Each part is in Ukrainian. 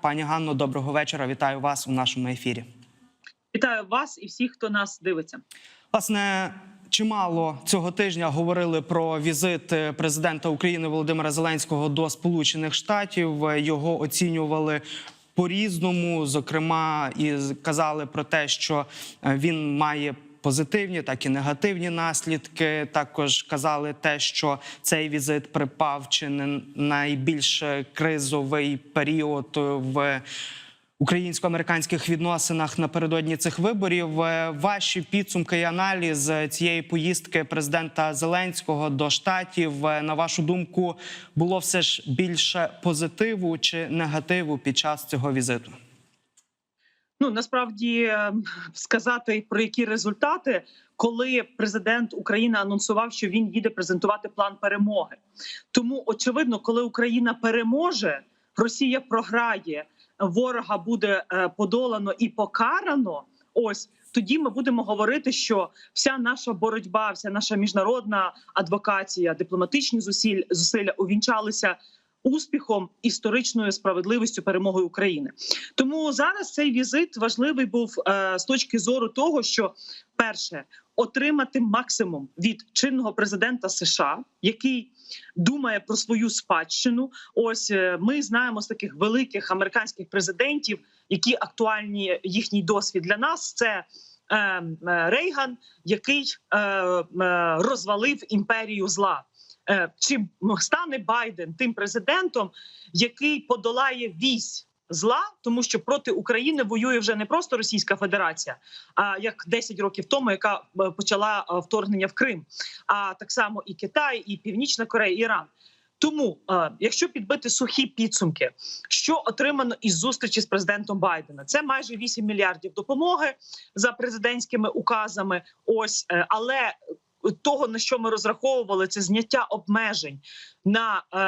Пані Ганно, доброго вечора. Вітаю вас у нашому ефірі. Вітаю вас і всіх, хто нас дивиться. Власне, чимало цього тижня говорили про візит президента України Володимира Зеленського до Сполучених Штатів. Його оцінювали. По різному, зокрема, і казали про те, що е, він має позитивні, так і негативні наслідки. Також казали те, що цей візит припав чи не найбільш кризовий період в українсько-американських відносинах напередодні цих виборів. Е, Ваші підсумки і аналіз цієї поїздки президента Зеленського до штатів е, на вашу думку було все ж більше позитиву чи негативу під час цього візиту? Ну насправді е, сказати про які результати, коли президент України анонсував, що він їде презентувати план перемоги. Тому очевидно, коли Україна переможе, Росія програє, ворога буде е, подолано і покарано. Ось тоді ми будемо говорити, що вся наша боротьба, вся наша міжнародна адвокація, дипломатичні зусиль зусилля увінчалися успіхом, історичною справедливістю перемогою України. Тому зараз цей візит важливий був е, з точки зору того, що перше отримати максимум від чинного президента США, який думає про свою спадщину. Ось е, ми знаємо з таких великих американських президентів, які актуальні їхній досвід для нас. Це е, е, Рейган, який розвалив імперію зла. Е, Чи стане Байден тим президентом, який подолає вісь зла, тому що проти України воює вже не просто Російська Федерація, а як 10 років тому, яка е, почала е, вторгнення в Крим, а так само і Китай, і Північна Корея, і Іран. Тому, якщо підбити сухі підсумки, що отримано із зустрічі з президентом Байдена, це майже 8 мільярдів допомоги за президентськими указами. Ось але того на що ми розраховували, це зняття обмежень на е,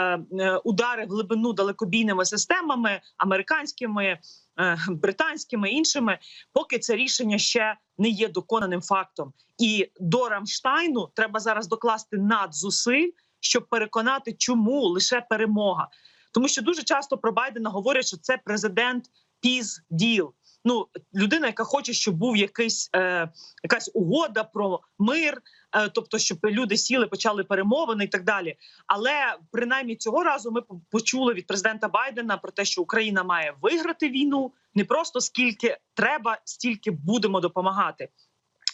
е, удари в глибину далекобійними системами американськими, е, британськими іншими, поки це рішення ще не є доконаним фактом. І до Рамштайну треба зараз докласти надзусиль, щоб переконати, чому лише перемога, тому що дуже часто про Байдена говорять, що це президент піз діл. Ну, людина, яка хоче, щоб був якийсь е, якась угода про мир, е, тобто, щоб люди сіли, почали перемовини і так далі. Але принаймні цього разу ми почули від президента Байдена про те, що Україна має виграти війну не просто скільки треба, стільки будемо допомагати.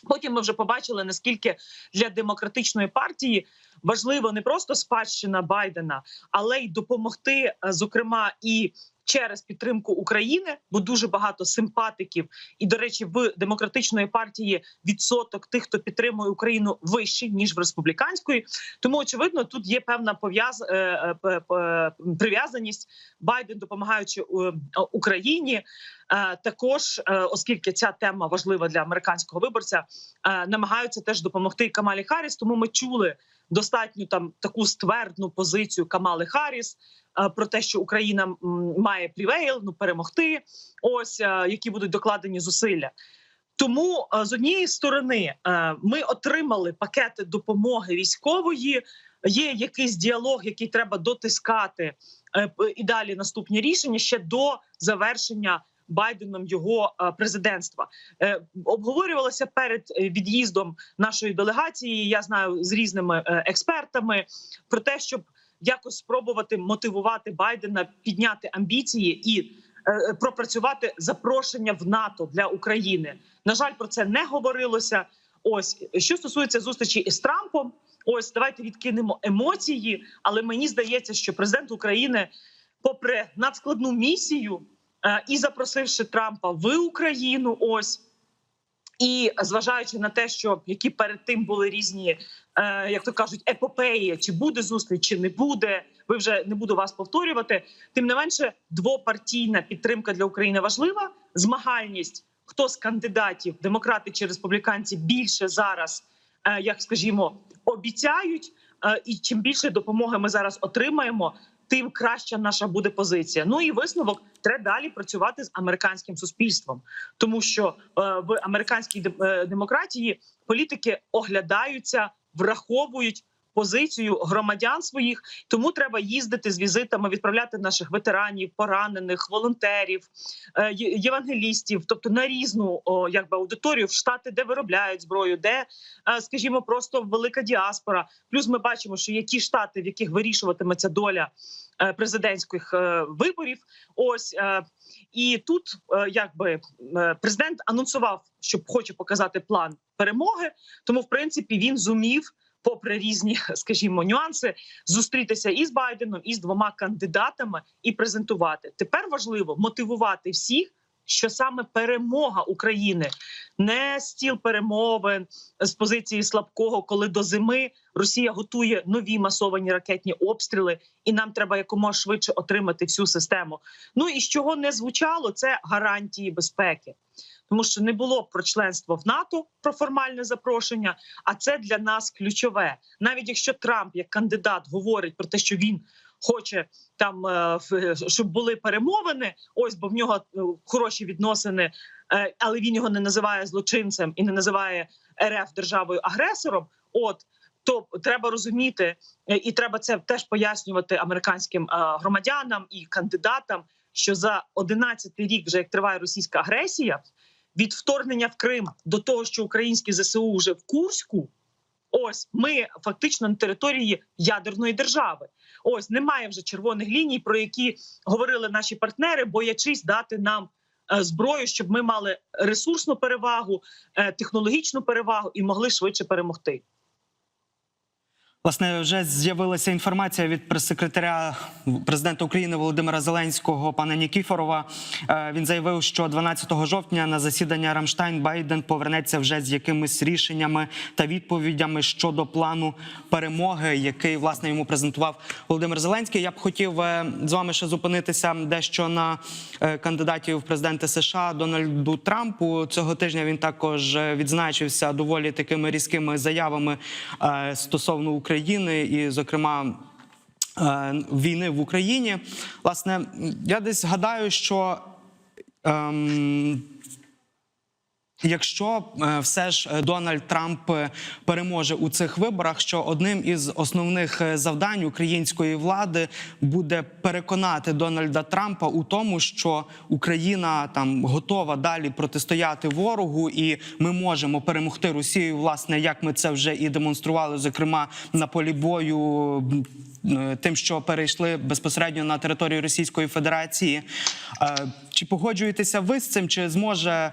Потім ми вже побачили наскільки для демократичної партії важливо не просто спадщина Байдена, але й допомогти, е, зокрема, і через підтримку України, бо дуже багато симпатиків, і до речі, в демократичної партії відсоток тих, хто підтримує Україну, вищий ніж в республіканської. Тому очевидно, тут є певна пов'яз е, е, прив'язаність Байден, допомагаючи Україні. Також, оскільки ця тема важлива для американського виборця, намагаються теж допомогти Камалі Харріс. Тому ми чули достатньо там таку ствердну позицію Камали Харріс про те, що Україна має прівейл, ну перемогти. Ось які будуть докладені зусилля. Тому з однієї сторони ми отримали пакети допомоги військової. Є якийсь діалог, який треба дотискати, е, і далі наступні рішення ще до завершення Байденом його президентства. Е, обговорювалося перед е, від'їздом нашої делегації. Я знаю з різними експертами про те, щоб якось спробувати мотивувати Байдена підняти амбіції і е, пропрацювати запрошення в НАТО для України. На жаль, про це не говорилося. Ось що стосується зустрічі із Трампом. Ось давайте відкинемо емоції, але мені здається, що президент України, попри надскладну місію, е, і запросивши Трампа в Україну, ось і зважаючи на те, що які перед тим були різні, е, як то кажуть, епопеї, чи буде зустріч, чи не буде. Ви вже не буду вас повторювати. Тим не менше, двопартійна підтримка для України важлива. Змагальність хто з кандидатів, демократи чи республіканці, більше зараз, е, як скажімо, обіцяють. Е, і чим більше допомоги ми зараз отримаємо, тим краща наша буде позиція. Ну і висновок треба далі працювати з американським суспільством, тому що е, в американській е, демократії політики оглядаються, враховують позицію громадян своїх. Тому треба їздити з візитами, відправляти наших ветеранів, поранених, волонтерів, е, євангелістів, тобто на різну якби аудиторію в штати, де виробляють зброю, де, е, скажімо, просто велика діаспора. Плюс ми бачимо, що є ті штати, в яких вирішуватиметься доля е, президентських виборів. Ось і тут, якби президент анонсував, що хоче показати план перемоги. Тому, в принципі, він зумів, попри різні, скажімо, нюанси, зустрітися і з Байденом, і з двома кандидатами і презентувати. Тепер важливо мотивувати всіх. Що саме перемога України не стіл перемовин з позиції слабкого, коли до зими Росія готує нові масовані ракетні обстріли, і нам треба якомога швидше отримати всю систему. Ну і з чого не звучало, це гарантії безпеки, тому що не було про членство в НАТО про формальне запрошення. А це для нас ключове. Навіть якщо Трамп як кандидат говорить про те, що він хоче там, е, в- щоб були перемовини, ось бо в нього е, хороші відносини, е, але він його не називає злочинцем і не називає РФ державою агресором. От то треба розуміти, е, і треба це теж пояснювати американським е, громадянам і кандидатам, що за 11 рік, вже як триває російська агресія, від вторгнення в Крим до того, що українські ЗСУ вже в Курську. Ось ми фактично на території ядерної держави. Ось немає вже червоних ліній, про які говорили наші партнери, боячись дати нам е, зброю, щоб ми мали ресурсну перевагу, технологічну перевагу і могли швидше перемогти. Власне, вже з'явилася інформація від прес-секретаря президента України Володимира Зеленського, пана Нікіфорова. Е, Він заявив, що 12 жовтня на засідання Рамштайн Байден повернеться вже з якимись рішеннями та відповідями щодо плану перемоги, який власне йому презентував Володимир Зеленський. Я б хотів е, з вами ще зупинитися дещо на е, кандидатів в президенти США Дональду Трампу. Цього тижня він також відзначився доволі такими різкими заявами стосовно України і, зокрема. е, Війни в Україні, власне, я десь гадаю, що ем, Якщо е, все ж е, Дональд Трамп е, переможе у цих виборах, що одним із основних завдань української влади буде переконати Дональда Трампа у тому, що Україна там готова далі протистояти ворогу, і ми можемо перемогти Росію, власне, як ми це вже і демонстрували, зокрема на полі бою. Тим, що перейшли безпосередньо на територію Російської Федерації, чи погоджуєтеся ви з цим? Чи зможе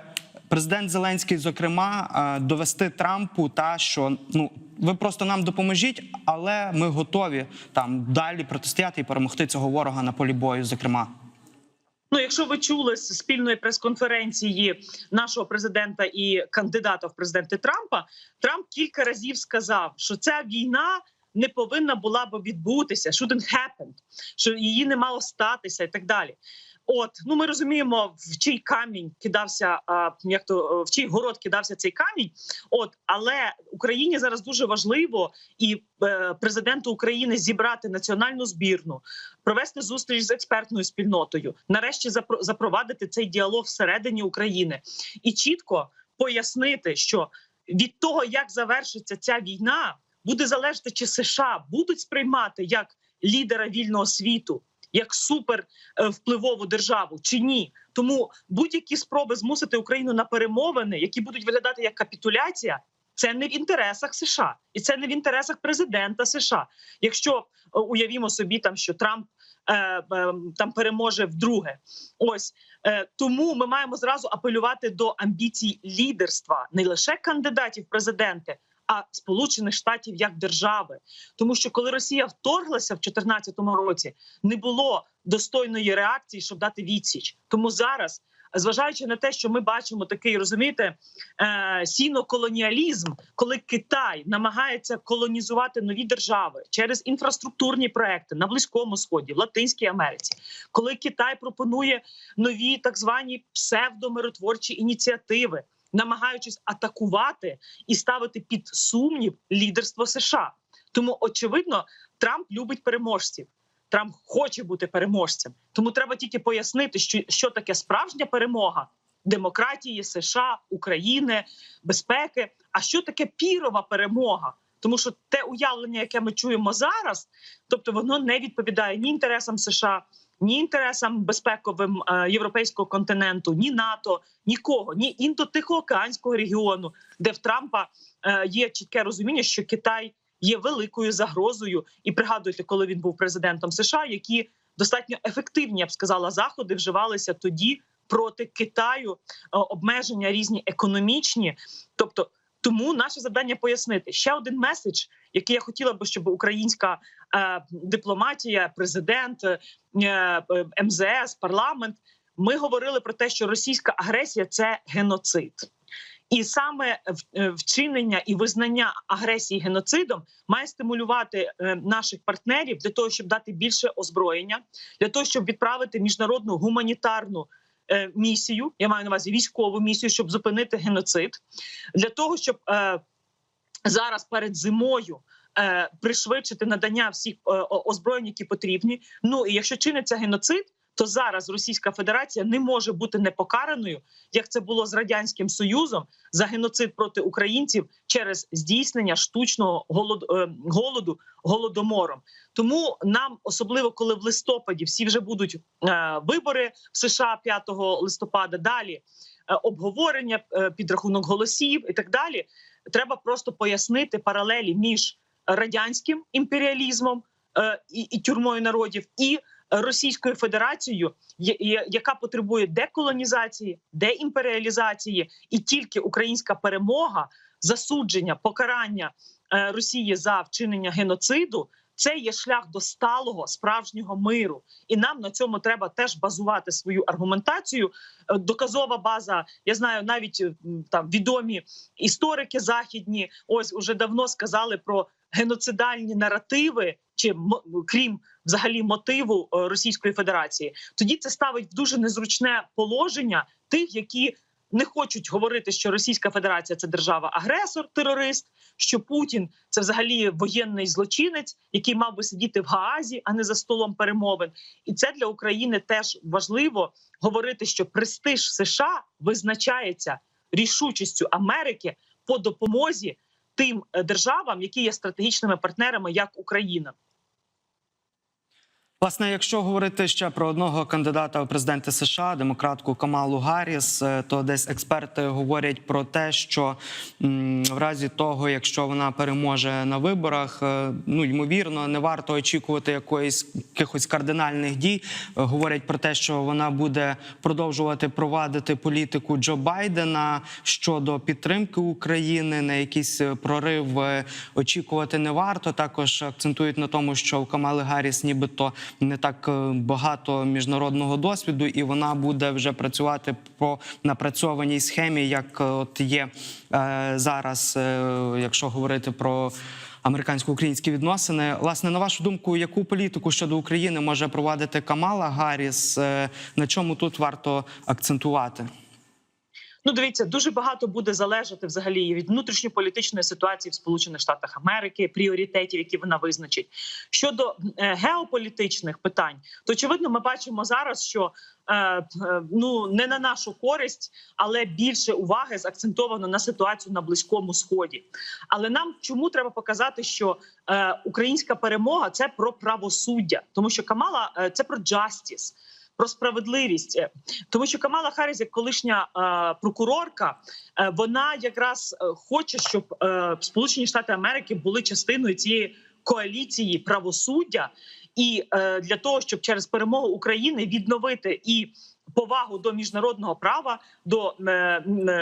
Президент Зеленський, зокрема, е, довести Трампу, та що ну ви просто нам допоможіть, але ми готові там далі протистояти і перемогти цього ворога на полі бою. Зокрема, Ну, якщо ви чули з спільної прес-конференції нашого президента і кандидата в президенти Трампа, Трамп кілька разів сказав, що ця війна не повинна була би відбутися, shouldn't happened, що її не мало статися і так далі. От ну ми розуміємо, в чий камінь кидався, як то в чий город кидався цей камінь. От але Україні зараз дуже важливо і е, президенту України зібрати національну збірну, провести зустріч з експертною спільнотою, нарешті запро- запровадити цей діалог всередині України і чітко пояснити, що від того, як завершиться ця війна, буде залежати, чи США будуть сприймати як лідера вільного світу. Як супер е, впливову державу чи ні, тому будь-які спроби змусити Україну на перемовини, які будуть виглядати як капітуляція, це не в інтересах США, і це не в інтересах президента США. Якщо е, уявімо собі, там що Трамп е, е, там переможе вдруге, ось е, тому ми маємо зразу апелювати до амбіцій лідерства не лише кандидатів президенти. А Сполучених Штатів як держави, тому що коли Росія вторглася в 2014 році, не було достойної реакції, щоб дати відсіч. Тому зараз, зважаючи на те, що ми бачимо такий, розумієте, е, сіноколоніалізм, коли Китай намагається колонізувати нові держави через інфраструктурні проекти на близькому сході, в Латинській Америці, коли Китай пропонує нові так звані псевдомиротворчі ініціативи, намагаючись атакувати і ставити під сумнів лідерство США. Тому очевидно, Трамп любить переможців. Трамп хоче бути переможцем. Тому треба тільки пояснити, що, що таке справжня перемога демократії, США, України, безпеки. А що таке пірова перемога? тому що те уявлення, яке ми чуємо зараз, тобто воно не відповідає ні інтересам США, ні інтересам безпековим е, європейського континенту, ні НАТО, нікого, ні індотихоокеанського регіону, де в Трампа е, є чітке розуміння, що Китай є великою загрозою. І пригадуйте, коли він був президентом США, які достатньо ефективні, я б сказала, заходи вживалися тоді проти Китаю, е, обмеження різні економічні, тобто. Тому наше завдання пояснити ще один меседж, який я хотіла би, щоб українська дипломатія, президент, е, е, МЗС, парламент. Ми говорили про те, що російська агресія це геноцид. І саме е, вчинення і визнання агресії геноцидом має стимулювати наших партнерів для того, щоб дати більше озброєння, для того, щоб відправити міжнародну гуманітарну місію. Я маю на увазі військову місію, щоб зупинити геноцид, для того, щоб зараз перед зимою. Е, Пришвидшити надання всіх е, озброєнь, які потрібні. Ну і якщо чиниться геноцид, то зараз Російська Федерація не може бути непокараною, як це було з радянським союзом за геноцид проти українців через здійснення штучного е, голоду голодомором. Тому нам, особливо коли в листопаді всі вже будуть вибори в США 5 листопада, далі обговорення, підрахунок голосів і так далі. Треба просто пояснити паралелі між радянським імперіалізмом е, і, і тюрмою народів і Російською Федерацією, яка потребує деколонізації, деімперіалізації, і тільки українська перемога, засудження, покарання е, Росії за вчинення геноциду. Це є шлях до сталого справжнього миру, і нам на цьому треба теж базувати свою аргументацію. Е, Доказова база, я знаю, навіть там відомі історики західні, ось уже давно сказали про геноцидальні наративи, чи крім взагалі мотиву е, Російської Федерації. Тоді це ставить в дуже незручне положення тих, які не хочуть говорити, що Російська Федерація це держава-агресор, терорист, що Путін це взагалі воєнний злочинець, який мав би сидіти в Гаазі, а не за столом перемовин. І це для України теж важливо говорити, що престиж США визначається рішучістю Америки по допомозі тим е, державам, які є стратегічними партнерами, як Україна. Власне, якщо говорити ще про одного кандидата у президенти США, демократку Камалу Гарріс, е, то десь експерти говорять про те, що в разі того, якщо вона переможе на виборах, е, ну ймовірно, не варто очікувати якоїсь якихось кардинальних дій. Говорять про те, що вона буде продовжувати провадити політику Джо Байдена щодо підтримки України. На якийсь е, прорив очікувати не варто. Також акцентують на тому, що у Камали Гарріс нібито не так е, багато міжнародного досвіду, і вона буде вже працювати по напрацьованій схемі, як е, от є е, зараз, якщо говорити про. Американсько-українські відносини, власне, на вашу думку, яку політику щодо України може провадити Камала Гарріс? На чому тут варто акцентувати? Ну, дивіться, дуже багато буде залежати взагалі від внутрішньополітичної ситуації в Сполучених Штатах Америки, пріоритетів, які вона визначить. Щодо е, геополітичних питань, то очевидно, ми бачимо зараз, що е, е, ну не на нашу користь, але більше уваги закцентовано на ситуацію на близькому сході. Але нам чому треба показати, що українська перемога це про правосуддя, тому що Камала це про джастіс. Про справедливість, Е, тому що Камала Харріс, як колишня е, прокурорка, е, вона якраз хоче, щоб Сполучені Штати Америки були частиною цієї коаліції правосуддя, і для того, щоб через перемогу України відновити і повагу до міжнародного права, до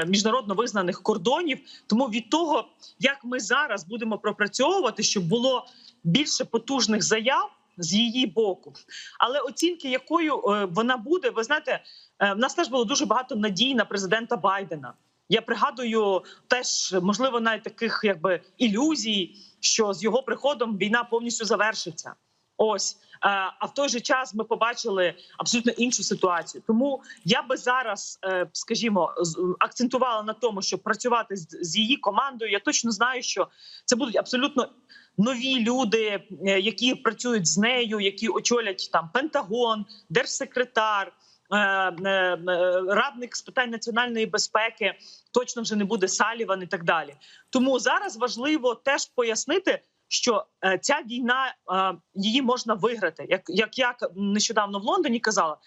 міжнародно визнаних кордонів. Тому від того, як ми зараз будемо пропрацьовувати, щоб було більше потужних заяв. З її боку, але оцінки, якою е, вона буде, ви знаєте, е, в нас теж було дуже багато надій на президента Байдена. Я пригадую теж, можливо, навіть таких якби ілюзій, що з його приходом війна повністю завершиться. Ось Е, а в той же час ми побачили абсолютно іншу ситуацію. Тому я би зараз, скажімо, акцентувала на тому, щоб працювати з її командою. Я точно знаю, що це будуть абсолютно нові люди, е, які працюють з нею, які очолять там Пентагон, держсекретар. е, е, радник з питань національної безпеки, точно вже не буде Саліван і так далі. Тому зараз важливо теж пояснити, що ця війна її можна виграти. Як як я нещодавно в Лондоні казала,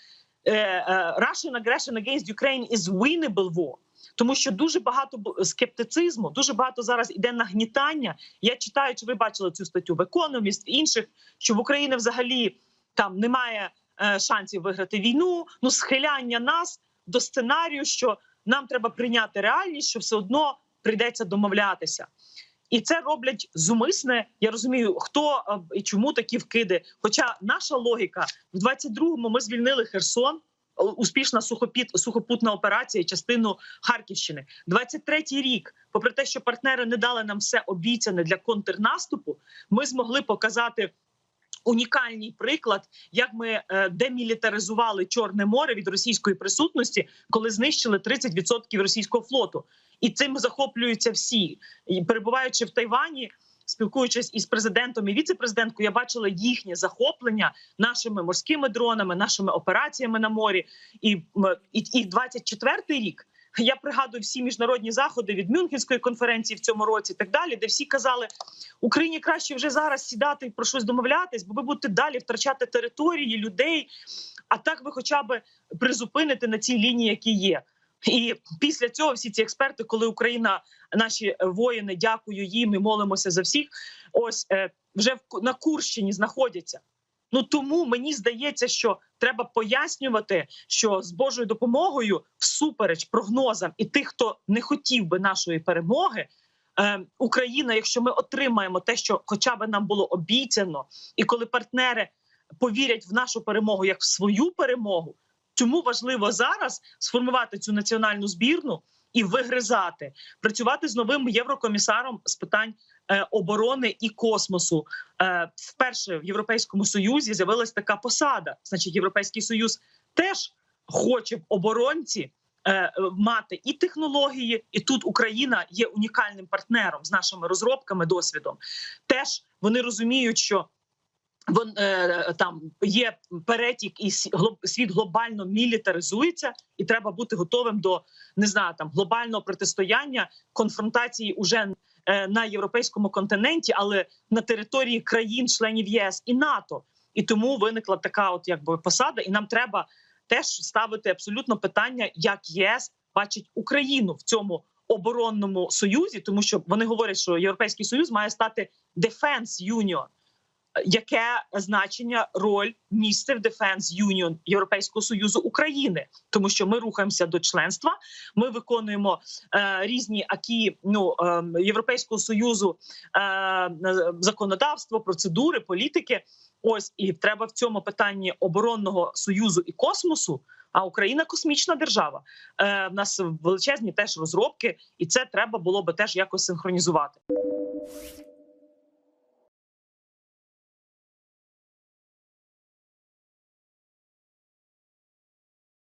Russian aggression against Ukraine is winnable war. Тому що дуже багато скептицизму, дуже багато зараз іде нагнітання. Я читаю, чи ви бачили цю статтю в в інших, що в Україні взагалі там немає е, шансів виграти війну. Ну, схиляння нас до сценарію, що нам треба прийняти реальність, що все одно прийдеться домовлятися. І це роблять зумисне. Я розумію, хто е, і чому такі вкиди. Хоча наша логіка в 22-му ми звільнили Херсон. Успішна сухопіт, сухопутна операція, частину Харківщини. 23-й рік, попри те, що партнери не дали нам все обіцяне для контрнаступу, ми змогли показати унікальний приклад, як ми е, демілітаризували Чорне море від російської присутності, коли знищили 30% російського флоту. І цим захоплюються всі. І перебуваючи в Тайвані, спілкуючись із президентом і віце-президенткою, я бачила їхнє захоплення нашими морськими дронами, нашими операціями на морі. І, і, і 24-й рік. Я пригадую всі міжнародні заходи від Мюнхенської конференції в цьому році, так далі, де всі казали, Україні краще вже зараз сідати і про щось домовлятись, бо ви будете далі втрачати території, людей. А так ви хоча б призупините на цій лінії, які є. І після цього всі ці експерти, коли Україна, наші е, воїни, дякую їм і молимося за всіх. Ось е, вже в на Курщині знаходяться. Ну тому мені здається, що треба пояснювати, що з Божою допомогою, всупереч прогнозам і тих, хто не хотів би нашої перемоги, е, Україна, якщо ми отримаємо те, що хоча б нам було обіцяно, і коли партнери повірять в нашу перемогу як в свою перемогу, чому важливо зараз сформувати цю національну збірну і вигризати, працювати з новим єврокомісаром з питань е, оборони і космосу. Е, вперше в Європейському Союзі з'явилась така посада. Значить, Європейський Союз теж хоче в оборонці е, мати і технології, і тут Україна є унікальним партнером з нашими розробками, досвідом. Теж вони розуміють, що вон е, там є перетік, і світ глобально мілітаризується, і треба бути готовим до не знаю там глобального протистояння конфронтації уже е, на європейському континенті, але на території країн-членів ЄС і НАТО. І тому виникла така, от якби посада, і нам треба теж ставити абсолютно питання, як ЄС бачить Україну в цьому оборонному союзі, тому що вони говорять, що Європейський Союз має стати Defense Union. Яке значення роль місце в Defense Union Європейського союзу України, тому що ми рухаємося до членства, ми виконуємо е, різні акі ну е, європейського союзу е, законодавство, процедури, політики. Ось і треба в цьому питанні оборонного союзу і космосу. А Україна космічна держава. Е, в нас величезні теж розробки, і це треба було би теж якось синхронізувати.